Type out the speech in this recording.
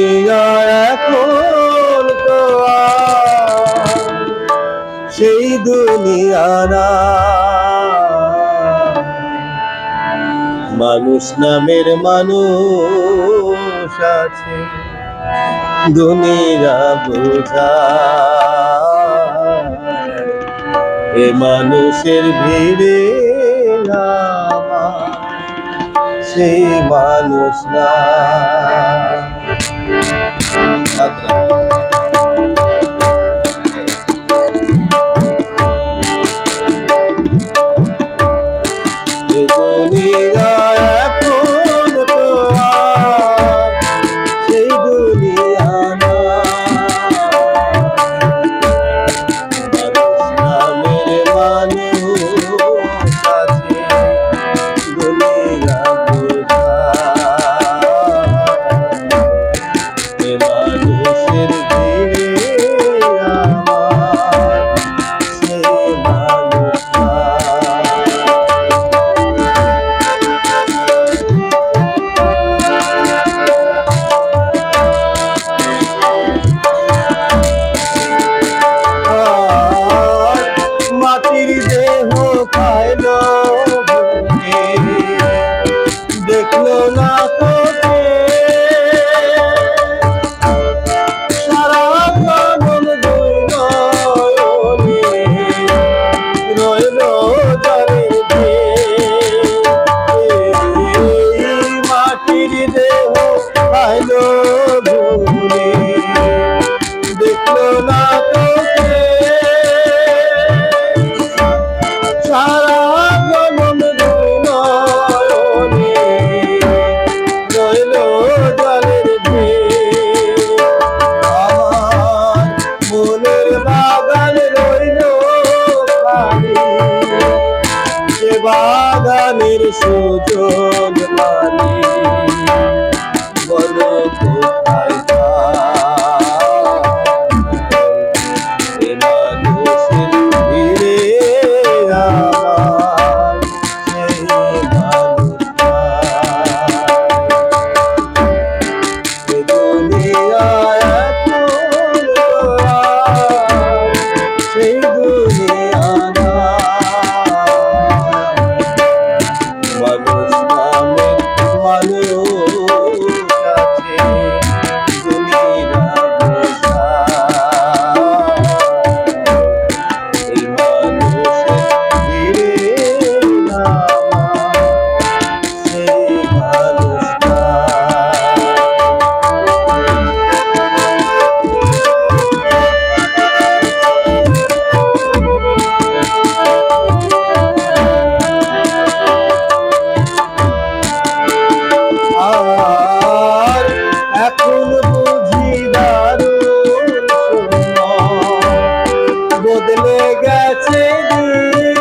দুনিয়া এখন তো সেই দুনিয়া না। মানুষ নামের মানুষ আছে, দুনিয়া বোঝা। এ মানুষের ভিড়ে সেই মানুষ না। યાદ રાખજો দেহ খাইলো Oh, গেছে দিন